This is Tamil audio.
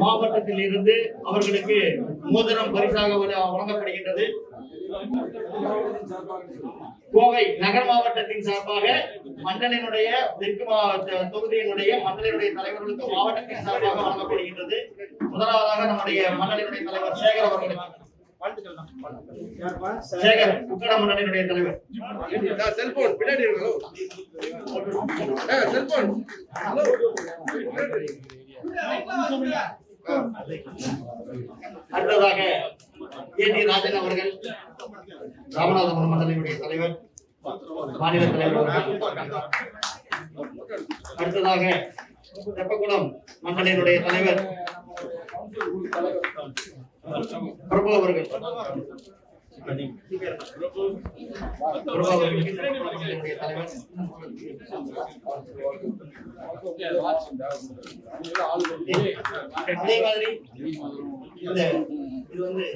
மாவட்டத்தில் இருந்து அவர்களுக்கு மோதிரம் பரிசாக வழங்கப்படுகின்றது. கோவை நகர் மாவட்டத்தின் சார்பாக மண்டலினுடைய தெற்கு மாவட்ட தொகுதியினுடைய மண்டலினுடைய தலைவர்களுக்கு மாவட்டத்தின் சார்பாக வழங்கப்படுகின்றது. முதலாவதாக நம்முடைய மண்டலினுடைய தலைவர் சேகர் அவர்களுக்கு. சேகர் உக்கட மண்டலினுடைய தலைவர். செல்போன் பின்னாடி செல்போன். அடுத்ததாக ஏ டி ராஜன் அவர்கள் ராமநாதபுரம் மண்டலினுடைய தலைவர் மாநில தலைவர் அடுத்ததாக தெப்பகுளம் மண்டலினுடைய தலைவர் பிரபு அவர்கள். அதே மாதிரி இந்த இது வந்து